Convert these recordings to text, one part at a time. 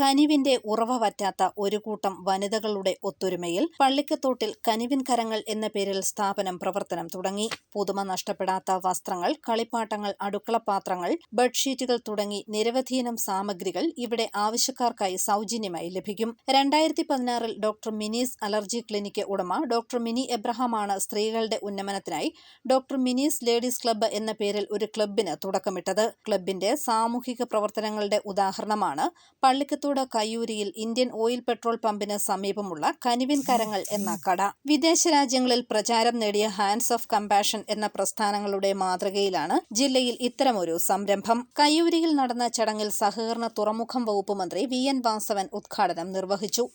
കനിവിന്റെ ഉറവ പറ്റാത്ത ഒരു കൂട്ടം വനിതകളുടെ ഒത്തൊരുമയിൽ പള്ളിക്കത്തോട്ടിൽ കനിവിൻ കരങ്ങൾ എന്ന പേരിൽ സ്ഥാപനം പ്രവർത്തനം തുടങ്ങി. പുതുമ നഷ്ടപ്പെടാത്ത വസ്ത്രങ്ങൾ കളിപ്പാട്ടങ്ങൾ അടുക്കളപാത്രങ്ങൾ ബെഡ്ഷീറ്റുകൾ തുടങ്ങി നിരവധിയിനം സാമഗ്രികൾ ഇവിടെ ആവശ്യക്കാർക്കായി സൗജന്യമായി ലഭിക്കും. രണ്ടായിരത്തി പതിനാറിൽ ഡോക്ടർ മിനീസ് അലർജി ക്ലിനിക്ക് ഉടമ ഡോക്ടർ മിനി എബ്രഹാമാണ് സ്ത്രീകളുടെ ഉന്നമനത്തിനായി ഡോക്ടർ മിനീസ് ലേഡീസ് ക്ലബ്ബ് എന്ന പേരിൽ ഒരു ക്ലബിന് തുടക്കമിട്ടത്. ക്ലബിന്റെ സാമൂഹിക പ്രവർത്തനങ്ങളുടെ ഉദാഹരണമാണ് പള്ളിക്കത്തോട് കയ്യൂരിയിൽ ഇന്ത്യൻ ഓയിൽ പെട്രോൾ പമ്പിന് സമീപമുള്ള കനിവിൻ കരങ്ങൾ എന്ന കട. വിദേശ രാജ്യങ്ങളിൽ പ്രചാരം നേടിയ ഹാൻഡ്സ് ഓഫ് കമ്പാഷൻ എന്ന പ്രസ്ഥാനങ്ങളുടെ മാതൃകയിലാണ് ജില്ലയിൽ ഇത്തരമൊരു സംരംഭം. കയ്യൂരിയിൽ നടന്ന ചടങ്ങിൽ സഹകരണ തുറമുഖം വകുപ്പ് മന്ത്രി വി എൻ വാസവൻ ഉദ്ഘാടനം നിർവഹിച്ചു.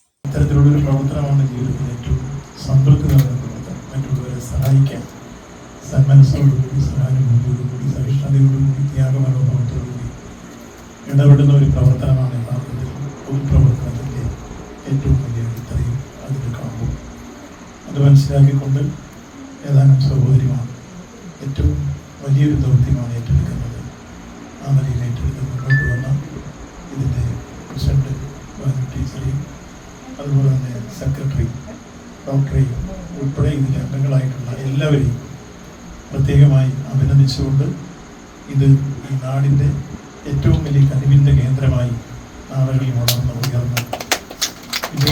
ഇടപെടുന്ന ഒരു പ്രവർത്തനമാണ് യഥാർത്ഥത്തിൽ പൊതുപ്രവർത്തനത്തിന്റെ ഏറ്റവും വലിയ അടിത്തറയും അതിൽ കാണുമ്പോൾ അത് മനസ്സിലാക്കിക്കൊണ്ട് ഏതാനും സഹോദരിമാർ ഏറ്റവും വലിയൊരു ദൗത്യമാണ് ഏറ്റെടുക്കുന്നത്. ആ നിലയിൽ ഏറ്റെടുത്ത് മുന്നോട്ട് വന്ന ഇതിന്റെ പ്രസിഡന്റ് ബാലു ടീച്ചറെയും അതുപോലെ തന്നെ സെക്രട്ടറി ഡോക്ടറെയും ഉൾപ്പെടെ ഇതിന്റെ അംഗങ്ങളായിട്ടുള്ള എല്ലാവരെയും പ്രത്യേകമായി അഭിനന്ദിച്ചുകൊണ്ട് ഇത് ഈ നാടിന്റെ ഏറ്റവും വലിയ കനിവിന്റെ കേന്ദ്രമായി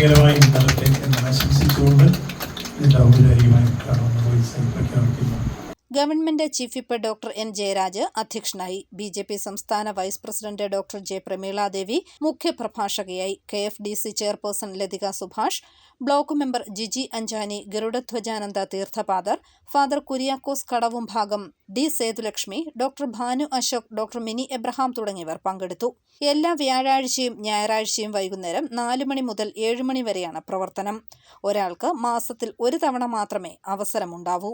വിജയകരമായി നടത്തെ എന്ന് ആശംസിച്ചുകൊണ്ട് ഇതിന്റെ ഔപചാരികമായി കാണുന്ന വോയിസ് പ്രഖ്യാപിക്കുന്നു government chief whip doctor N Jayaraj അധ്യക്ഷനായി ബി ജെ പി സംസ്ഥാന vice president doctor J Prameeladevi മുഖ്യപ്രഭാഷകയായി K F D C chairperson Lathika Subhash block member Jiji Anchani Garudadhwajananda Theerthapadar father Kuriakose കടവും ഭാഗം D Sethulakshmi doctor Bhanu Ashok doctor Mini Abraham തുടങ്ങിയവർ പങ്കെടുത്തു. എല്ലാ വ്യാഴാഴ്ചയും ഞായറാഴ്ചയും വൈകുന്നേരം നാല് മണി മുതൽ ഏഴ് മണി വരെയാണ് പ്രവർത്തനം. ഒരാൾക്ക് മാസത്തിൽ ഒരു തവണ മാത്രമേ അവസരമുണ്ടാവൂ.